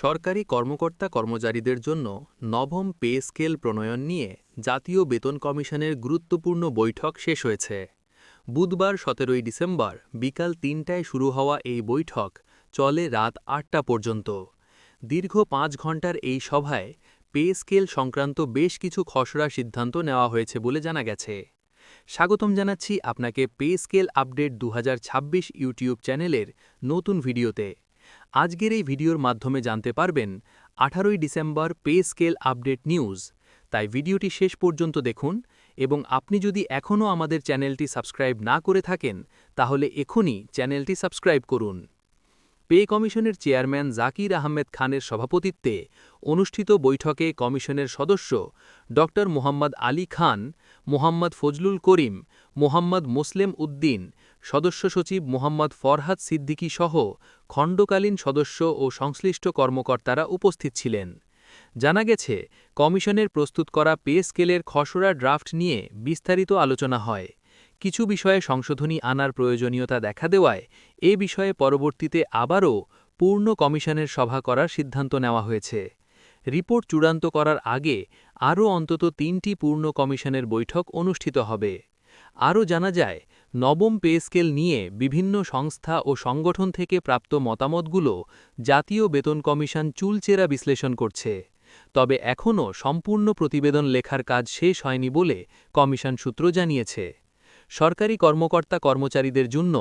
সরকারি কর্মকর্তা কর্মচারীদের জন্য নবম পে স্কেল প্রণয়ন নিয়ে জাতীয় বেতন কমিশনের গুরুত্বপূর্ণ বৈঠক শেষ হয়েছে। বুধবার সতেরোই ডিসেম্বর বিকাল তিনটায় শুরু হওয়া এই বৈঠক চলে রাত আটটা পর্যন্ত। দীর্ঘ পাঁচ ঘণ্টার এই সভায় পে স্কেল সংক্রান্ত বেশ কিছু খসড়া সিদ্ধান্ত নেওয়া হয়েছে বলে জানা গেছে। স্বাগতম জানাচ্ছি আপনাকে পে স্কেল আপডেট দু হাজার ছাব্বিশ ইউটিউব চ্যানেলের নতুন ভিডিওতে। আজকের এই ভিডিওর মাধ্যমে জানতে পারবেন আঠারোই December pay scale update news. তাই ভিডিওটি শেষ পর্যন্ত দেখুন এবং আপনি যদি এখনও আমাদের চ্যানেলটি সাবস্ক্রাইব না করে থাকেন, তাহলে এখনই চ্যানেলটি সাবস্ক্রাইব করুন। পে কমিশনের চেয়ারম্যান জাকির আহমেদ খানের সভাপতিত্বে অনুষ্ঠিত বৈঠকে কমিশনের সদস্য ড মোহাম্মদ আলী খান, মোহাম্মদ ফজলুল করিম, মোহাম্মদ মুসলেম উদ্দিন সদস্য সচিব মোহাম্মদ ফরহাদ সিদ্দিকী সহ খণ্ডকালীন সদস্য ও সংশ্লিষ্ট কর্মকর্তারা উপস্থিত ছিলেন। জানা গেছে, কমিশনের প্রস্তুত করা পে স্কেলের খসড়া ড্রাফট নিয়ে বিস্তারিত আলোচনা হয়। কিছু বিষয়ে সংশোধনী আনার প্রয়োজনীয়তা দেখা দেওয়ায় এ বিষয়ে পরবর্তীতে আবারও পূর্ণ কমিশনের সভা করার সিদ্ধান্ত নেওয়া হয়েছে। রিপোর্ট চূড়ান্ত করার আগে আরও অন্তত তিনটি পূর্ণ কমিশনের বৈঠক অনুষ্ঠিত হবে। আরও জানা যায় নবম পে স্কেল নিয়ে বিভিন্ন সংস্থা ও সংগঠন থেকে প্রাপ্ত মতামতগুলো জাতীয় বেতন কমিশন চুলচেরা বিশ্লেষণ করছে। তবে এখনও সম্পূর্ণ প্রতিবেদন লেখার কাজ শেষ হয়নি বলে কমিশন সূত্র জানিয়েছে। সরকারি কর্মকর্তা কর্মচারীদের জন্য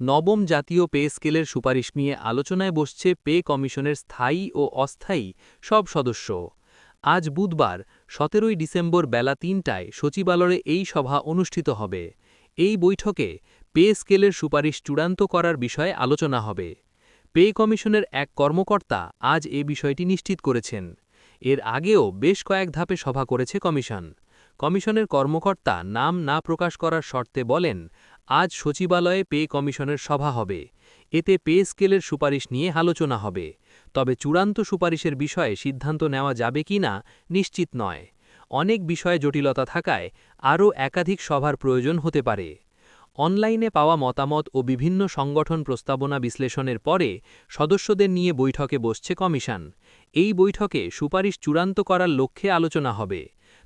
নবম জাতীয় পে স্কেলের সুপারিশ নিয়ে আলোচনায় বসছে পে কমিশনের স্থায়ী ও অস্থায়ী সব সদস্য। আজ বুধবার, সতেরোই ডিসেম্বর বেলা তিনটায় সচিবালয়ে এই সভা অনুষ্ঠিত হবে। এই বৈঠকে পে স্কেলের সুপারিশ চূড়ান্ত করার বিষয়ে আলোচনা হবে। পে কমিশনের এক কর্মকর্তা আজ এ বিষয়টি নিশ্চিত করেছেন। এর আগেও বেশ কয়েক ধাপে সভা করেছে কমিশন। কমিশনের কর্মকর্তা নাম না প্রকাশ করার শর্তে বলেন, আজ সচিবালয়ে পে কমিশনের সভা হবে। এতে পে স্কেলের সুপারিশ নিয়ে আলোচনা হবে। তবে চূড়ান্ত সুপারিশের বিষয়ে সিদ্ধান্ত নেওয়া যাবে কি না নিশ্চিত নয়। অনেক বিষয়ে জটিলতা থাকায় আরও একাধিক সভার প্রয়োজন হতে পারে। অনলাইনে পাওয়া মতামত ও বিভিন্ন সংগঠন প্রস্তাবনা বিশ্লেষণের পরে সদস্যদের নিয়ে বৈঠকে বসছে কমিশন। এই বৈঠকে সুপারিশ চূড়ান্ত করার লক্ষ্যে আলোচনা হবে।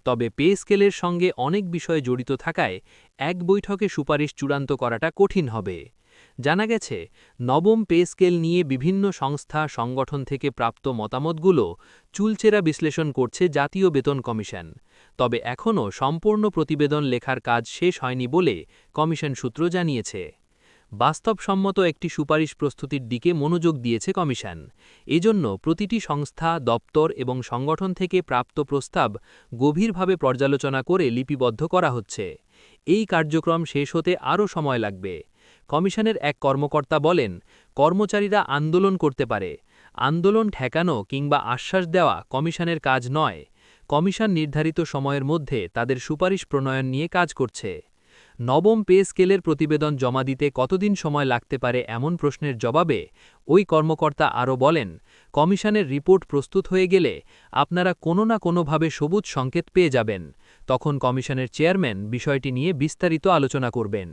তবে পে স্কেলের সঙ্গে অনেক বিষয় জড়িত থাকায় এক বৈঠকে সুপারিশ চূড়ান্ত করাটা কঠিন হবে। জানা গেছে, নবম পে স্কেল নিয়ে বিভিন্ন সংস্থা, সংগঠন থেকে প্রাপ্ত মতামতগুলো চুলচেরা বিশ্লেষণ করছে জাতীয় বেতন কমিশন। তবে এখনও সম্পূর্ণ প্রতিবেদন লেখার কাজ শেষ হয়নি বলে কমিশন সূত্র জানিয়েছে। বাস্তবসম্মত একটি সুপারিশ প্রস্তুতির দিকে মনোযোগ দিয়েছে কমিশন। এজন্য প্রতিটি সংস্থা, দপ্তর এবং সংগঠন থেকে প্রাপ্ত প্রস্তাব গভীরভাবে পর্যালোচনা করে লিপিবদ্ধ করা হচ্ছে। এই কার্যক্রম শেষ হতে আরও সময় লাগবে। কমিশনের এক কর্মকর্তা বলেন, কর্মচারীরা আন্দোলন করতে পারে। আন্দোলন ঠেকানো কিংবা আশ্বাস দেওয়া কমিশনের কাজ নয়। কমিশন নির্ধারিত সময়ের মধ্যে তাদের সুপারিশ প্রণয়ন নিয়ে কাজ করছে। নবম পে স্কেলের প্রতিবেদন জমা দিতে কতদিন সময় লাগতে পারে এমন প্রশ্নের জবাবে ওই কর্মকর্তা আরও বলেন, কমিশনের রিপোর্ট প্রস্তুত হয়ে গেলে আপনারা কোনো না কোনোভাবে সবুজ সংকেত পেয়ে যাবেন। তখন কমিশনের চেয়ারম্যান বিষয়টি নিয়ে বিস্তারিত আলোচনা করবেন।